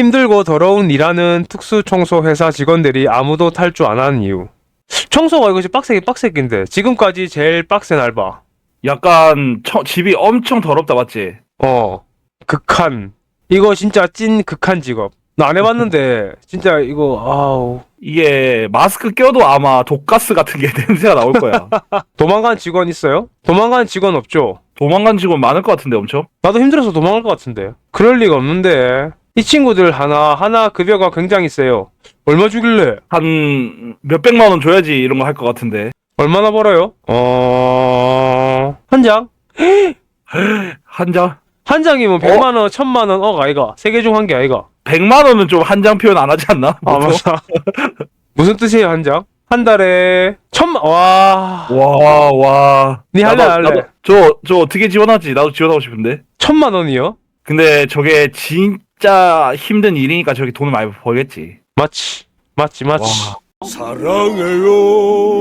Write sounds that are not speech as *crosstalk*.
힘들고 더러운 일하는 특수 청소 회사 직원들이 아무도 탈주 안 하는 이유. 청소가 이것이 빡세게 빡세긴데 지금까지 제일 빡센 알바. 약간 처- 집이 엄청 더럽다 맞지? 어 극한. 이거 진짜 찐 극한 직업. 나 안 해봤는데 *laughs* 진짜 이거 아우 이게 마스크 껴도 아마 독가스 같은 게 *laughs* 냄새가 나올 거야. *laughs* 도망간 직원 있어요? 도망간 직원 없죠? 도망간 직원 많을 것 같은데 엄청? 나도 힘들어서 도망갈 것 같은데. 그럴 리가 없는데. 이 친구들 하나 하나 급여가 굉장히 세요. 얼마 주길래? 한 몇백만 원 줘야지 이런 거 할 것 같은데. 얼마나 벌어요? 어... 한 장? *gasps* 한 장? 한 장이면 100만 원, 1000만 원, 억 아이가. 세 개 중 한 개 아이가. 100만 원은 좀 한 장 표현 안 하지 않나? 아, 보통? 맞아. *laughs* 무슨 뜻이에요, 한 장? 한 달에 천만, 와. 와, 와. 니 할래, 나도- 할래? 나도- 저, 저 어떻게 지원하지? 나도 지원하고 싶은데. 천만 원이요? 근데 저게 진 짜 힘든 일이니까 저게 돈을 많이 벌겠지. 맞지. 맞지, 맞지. 와. 사랑해요.